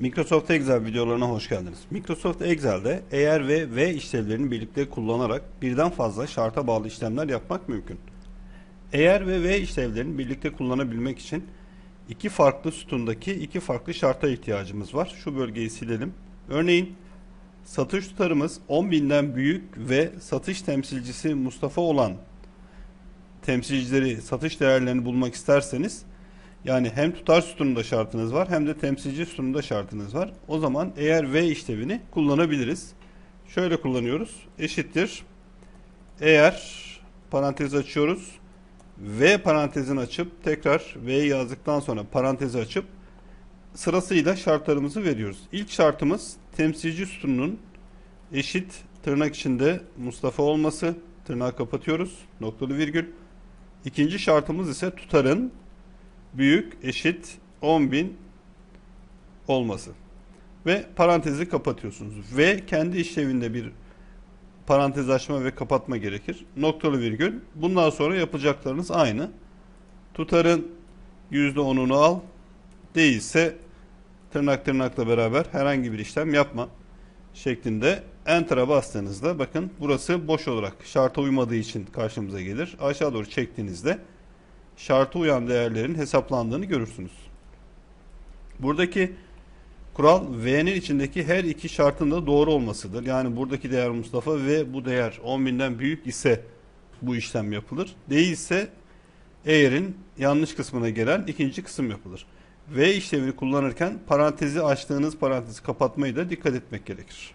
Microsoft Excel videolarına hoş geldiniz. Microsoft Excel'de eğer ve ve işlevlerini birlikte kullanarak birden fazla şarta bağlı işlemler yapmak mümkün. Eğer ve ve işlevlerini birlikte kullanabilmek için iki farklı sütundaki iki farklı şarta ihtiyacımız var. Şu bölgeyi silelim. Örneğin satış tutarımız 10.000'den büyük ve satış temsilcisi Mustafa olan temsilcileri, satış değerlerini bulmak isterseniz yani hem tutar sütununda şartınız var hem de temsilci sütununda şartınız var. O zaman eğer V işlevini kullanabiliriz. Şöyle kullanıyoruz. Eşittir. Eğer parantez açıyoruz. V parantezini açıp tekrar V yazdıktan sonra parantezi açıp sırasıyla şartlarımızı veriyoruz. İlk şartımız temsilci sütununun eşit tırnak içinde Mustafa olması. Tırnağı kapatıyoruz. Noktalı virgül. İkinci şartımız ise tutarın büyük eşit 10.000 olması. Ve parantezi kapatıyorsunuz. Ve kendi işlevinde bir parantez açma ve kapatma gerekir. Noktalı virgül. Bundan sonra yapacaklarınız aynı. Tutarın %10'unu al. Değilse tırnak tırnakla beraber herhangi bir işlem yapma şeklinde Enter'a bastığınızda bakın burası boş olarak şarta uymadığı için karşımıza gelir. Aşağı doğru çektiğinizde şarta uyan değerlerin hesaplandığını görürsünüz. Buradaki kural V'nin içindeki her iki şartın da doğru olmasıdır. Yani buradaki değer Mustafa ve bu değer 10.000'den büyük ise bu işlem yapılır. Değilse eğerin yanlış kısmına gelen ikinci kısım yapılır. V işlevini kullanırken parantezi açtığınız parantezi kapatmayı da dikkat etmek gerekir.